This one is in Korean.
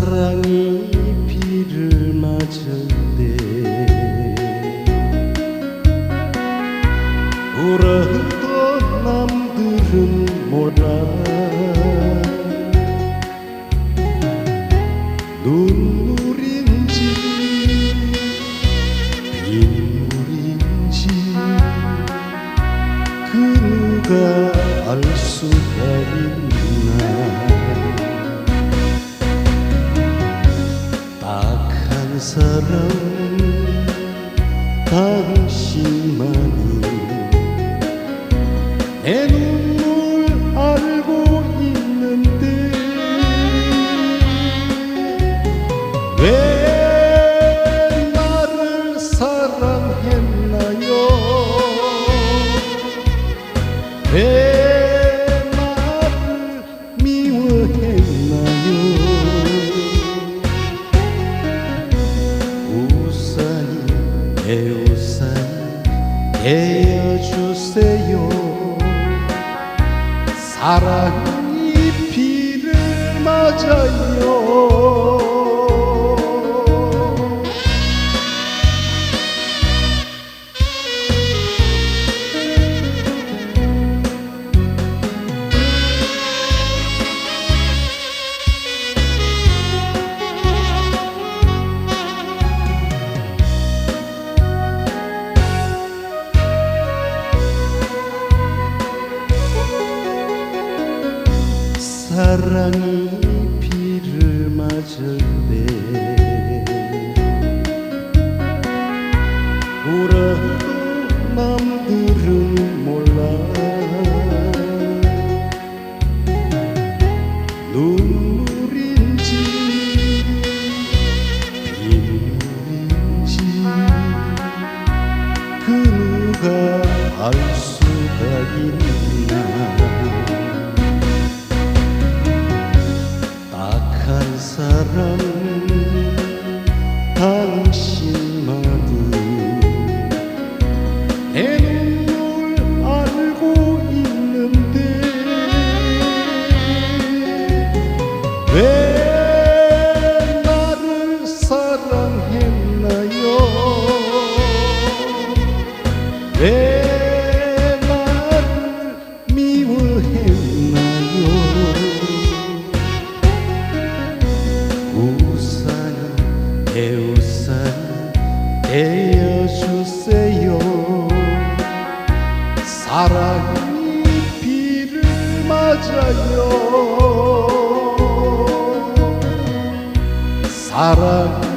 사랑이 비를 맞았네 울어도 남들은 몰라. 눈물인지 빗물인지 그 누가 알 수가 있나? 사람 당신만이 내 눈물 알고 있는데 왜 되어주세요. 사랑이 비를 맞아요 사랑이 비를 맞을 때 울어도 남들은 몰라. 눈물인지 빗물인지 그 누가 알 수가 있나 내 우산이 되어주세요. 사랑이 비를 맞아요. 맞아요